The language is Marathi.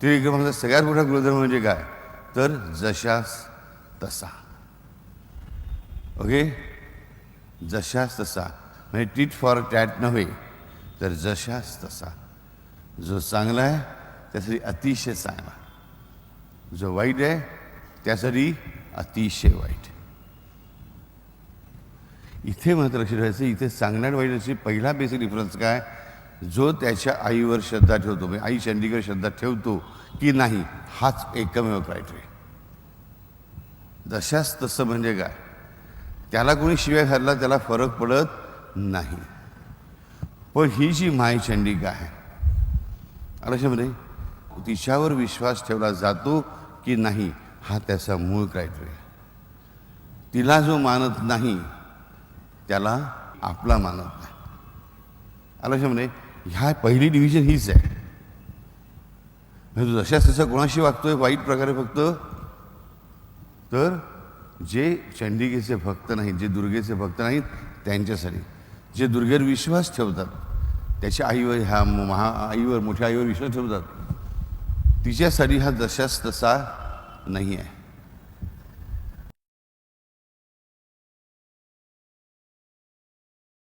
त्रिविक्रमाचा म्हणजे सगळ्यात मोठा गुणधर्म म्हणजे काय? तर जशास तसा. ओके जशास तसा. म्हणजे टीट फॉर टॅट नव्हे तर जशास तसा. जो चांगला आहे त्यासाठी अतिशय चांगला. जो वाईट आहे त्यासाठी अतिशय वाईट. इथे मात्र लक्ष ठेवायचं इथे चांगल्या आणि वाईटाची पहिला बेसिक डिफरन्स काय? जो त्याच्या आईवर श्रद्धा ठेवतो म्हणजे आई चंडीगड श्रद्धा ठेवतो की नाही हाच एकमेव क्रायटेरिया जशाच तसं म्हणजे काय? त्याला कोणी शिव्या घातला त्याला फरक पडत नाही. पण ही जी माय चंडिका आहे आलक्षामध्ये तिच्यावर विश्वास ठेवला जातो की नाही हा त्याचा मूळ क्रायटेरिया तिला जो मानत नाही त्याला आपला मानत नाही. आलक्षामध्ये ह्या पहिली डिव्हिजन हीच आहे. म्हणजे जशाच तसं कोणाशी वागतोय वाईट प्रकारे फक्त तर जे चंडिकेचे भक्त नाहीत जे दुर्गेचे भक्त नाहीत त्यांच्यासाठी. जे दुर्गेवर विश्वास ठेवतात त्याच्या आईवर ह्या महा आईवर मोठ्या आईवर विश्वास ठेवतात तिच्यासाठी हा जशाच तसा नाही आहे